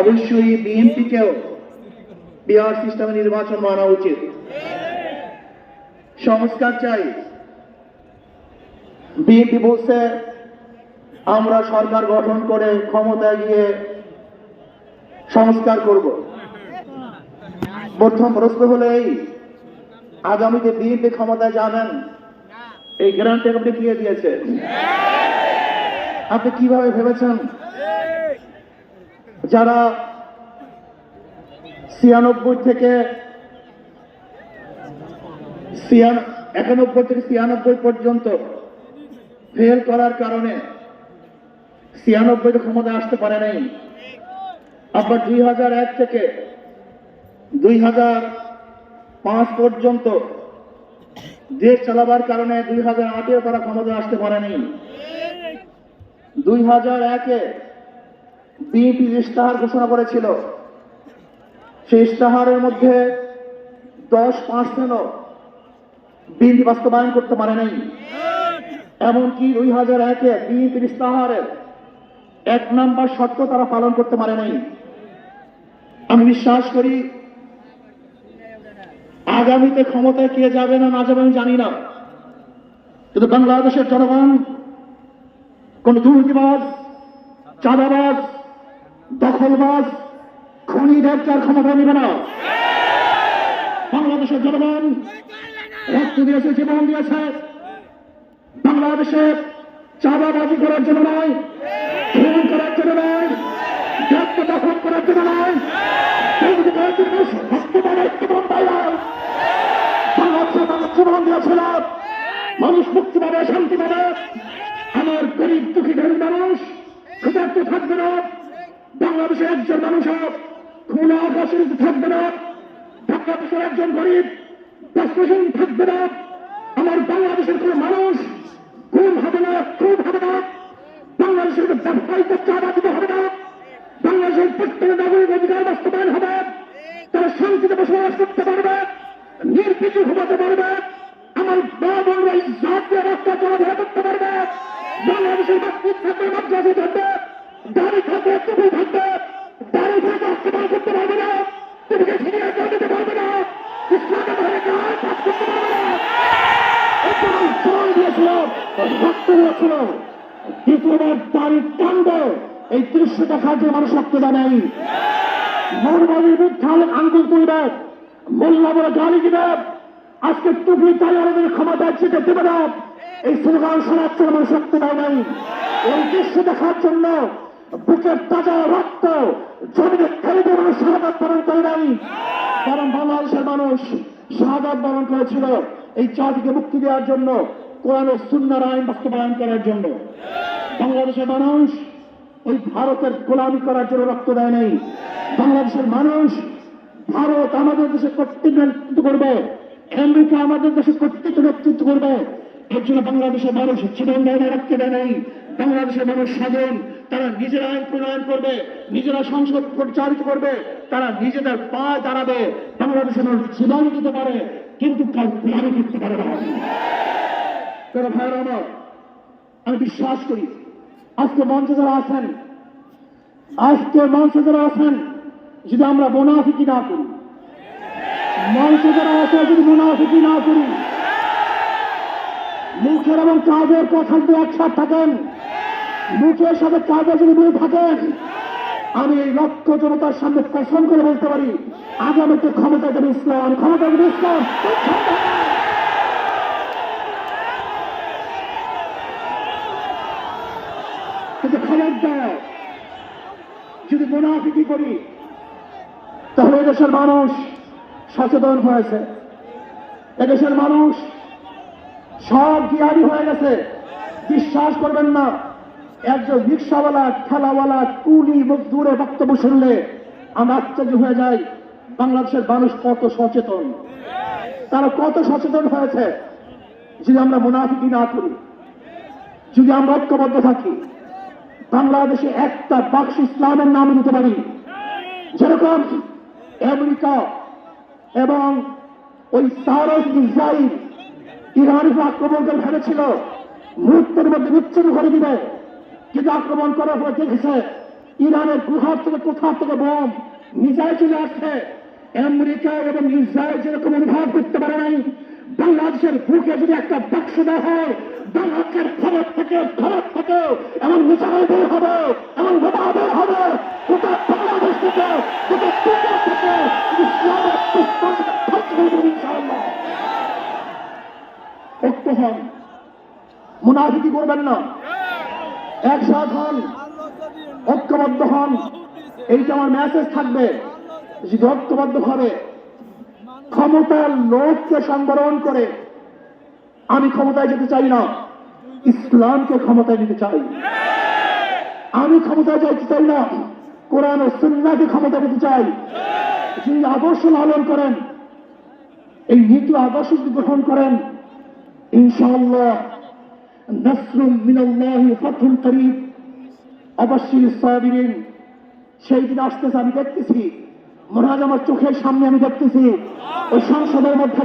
অবশ্যই বিএনপিকেও বিহার সিস্টেমে নির্বাচন মানা উচিত। সংস্কার চাই। বিএনপি বলছে, আমরা সরকার গঠন করে ক্ষমতায় গিয়ে সংস্কার করব। প্রথম প্রশ্ন হলো এই, আগামীতে বিএনপি ক্ষমতায় যাবেন? এই গ্যারান্টি আপনি কে দিয়েছে আপনি কীভাবে ভেবেছেন? যারা ছিয়ানব্বই থেকে একানব্বই থেকে ছিয়ানব্বই পর্যন্ত ফেল করার কারণে ছিয়ানব্বইতে ক্ষমতা আসতে পারে নাই। আবার দুই হাজার এক থেকে দুই হাজার পাঁচ পর্যন্ত দেশ চালাবার কারণে দুই হাজার আটেও তারা ক্ষমতা আসতে পারেনি দুই হাজার একে বিএনপি ইস্তাহার ঘোষণা করেছিল, সেই ইস্তাহারের মধ্যে দশ পার্সেন্টও বিএনপি বাস্তবায়ন করতে পারে নাই। এমনকি দুই হাজার একে বিএনপির ইস্তাহারের এক নাম্বার শর্ত তারা পালন করতে পারে নাই। আমি বিশ্বাস করি, আগামীতে ক্ষমতায় কে যাবে না না যাবে আমি জানি না। কিন্তু বাংলাদেশের জনগণ, কোন দুর্নীতিবাজ, চাঁদাবাজ দখলবাজ খনি ব্যবসার ক্ষমতা নেবে না। বাংলাদেশের জনগণ রক্ত দিয়েছে জীবন দিয়েছে। বাংলাদেশে চাঁদাবাজি করার জন্য নয়, খুন করার জন্য নয় ব্যক্ত দখল করার জন্য নয় মানুষ মুক্তি পাবে, শান্তি পাবে। আমার গরিব দুঃখী গরিব মানুষ ক্ষুধার্ত থাকবে না। বাংলাদেশের একজন মানুষ খোলা আকাশের থাকবে না। বাংলাদেশের একজন গরিব বাষ্পহীন থাকবে না। আমার বাংলাদেশের কোন মানুষ গুম হবে না খুব হবে না। বাংলাদেশের ব্যবসায়িক চাঁদা দিতে হবে না। বাংলাদেশের প্রত্যেক নাগরিক অধিকার বাস্তবায়ন হবে। তারা শান্তিতে বসবাস করতে পারবে নির্বিঘ্ন ঘুমাতে পারবে। আমার মা ইজ্জত দিয়ে রাস্তা চলাফেরা করতে পারবে। বাংলাদেশের মসজিদ থাকবে মাদ্রাসা থাকবে। থাকবে থাকবে থাকবে হাসপাতাল করতে টানবে এই দৃশ্য দেখার মানুষ রক্ত দেয় নাই। মৌলবাদীর আঙ্গুল তুলবে মোল্লা বলে গালি দিবে আজকে টুপি তাই আমাদের ক্ষমতা যেতে দেবে না এই স্লোগান শোনার জন্য মানুষ রক্ত নাই এই দৃশ্য দেখার জন্য বুকের তাজা রক্ত জমিনে দিয়ে মানুষ শাহাদ বরণ করে নাই। কারণ বাংলাদেশের মানুষ শাহাদ বরণ করেছিল এই জাতিকে মুক্তি দেওয়ার জন্য, কোরআন ও সুন্নার আইন বাস্তবায়ন করার জন্য। বাংলাদেশের মানুষ ওই ভারতের গোলামি করার জন্য রক্ত দেয় নাই। বাংলাদেশের মানুষ ভারত আমাদের দেশে কর্তৃত্ব করবে, আমেরিকা আমাদের দেশে কর্তৃত্ব নেতৃত্ব করবে। এর জন্য বাংলাদেশের মানুষ জীবন দেয় না রাখতে দেয় নাই। বাংলাদেশের মানুষ স্বাধীন, তারা নিজেরা আইন প্রণয়ন করবে, নিজেরা সংসদ পরিচালিত করবে, তারা নিজেদের পা দাঁড়াবে। বাংলাদেশের মানুষ জীবন দিতে পারে, কিন্তু গোলামি করতে পারে না। তারা ভাইয়ের আমার, আমি বিশ্বাস করি, আজকে মঞ্চে যারা আছেন, আজকে মঞ্চে যারা আছেন, যদি আমরা মোনাফিকি না করি মঞ্চে যারা আছে যদি মোনাফিকি না করি, মুখের এবং কাজের যদি একসাথ থাকেন মুখের সাথে কাজে যদি মিল থাকেন আমি এই লক্ষ জনতার সামনে কসম করে বলতে পারি, আগামীতে ক্ষমতা দেবে ইসলাম ক্ষমতা দেবে ইসলাম। কিন্তু খবর দেয় যদি মোনাফিকি করি, তাহলে এদেশের মানুষ সচেতন হয়েছে। এদেশের মানুষ সব জ্ঞানী হয়ে গেছে। বিশ্বাস করবেন না একজন রিক্সাওয়ালা, ঠেলাওয়ালা, কুলি মজদুরে বক্তব্য শুনলে আমরা আশ্চর্য হয়ে যাই বাংলাদেশের মানুষ কত সচেতন। তারা কত সচেতন হয়েছে, যদি আমরা মুনাফিকি না করি, যদি আমরা ঐক্যবদ্ধ থাকি, বাংলাদেশে একটা বাক্স ইসলামের নাম দিতে পারি। যেরকম আমেরিকা এবং ওই সারস ইসরায়েল, ইরানের আক্রমণ করে ভেবেছিল মুহূর্তের মধ্যে বিচ্ছিন্ন করে দিবে। কিন্তু আক্রমণ করার পর দেখেছে ইরানের গুহার থেকে কোথা থেকে বোম, মিসাইল চলে আসছে, আমেরিকা এবং ইসরায়েল যেরকম অনুভব করতে পারে নাই, বাংলাদেশের বুকে যদি একটা বাক্স দেওয়া হয়, বাংলাদেশের ভারত থেকে ভারত থেকে এমন মিসাইল বের হবে, এমন বোমা বের হবে, গোটা বাংলাদেশ থেকে, গোটা দুনিয়া থেকে ইসলামের ইনশাআল্লাহ। ঐক্য হন মুনাফিকি করবেন না। একসাথ হন, ঐক্যবদ্ধ হন। এইটা আমার মেসেজ থাকবে। যদি ঐক্যবদ্ধ হবে ক্ষমতার লোককে সংবরণ করে, আমি ক্ষমতায় যেতে চাই না, ইসলামকে ক্ষমতায় নিতে চাই। আমি ক্ষমতায় যাইতে চাই না, কোরআন ও সুন্নাকে ক্ষমতা নিতে চাই। যিনি আদর্শ লালন করেন, এই নীতি আদর্শ গ্রহণ করেন, ইনশাআল্লাহ নসরুম মিনাল্লাহি ফাতহুল করিব অবশ্যই সাবিরিন, সেই দিন আসতেছে, আমি দেখতেছি। মনে হয় আমার চোখের সামনে আমি দেখতেছি। ওই সংসদের মধ্যে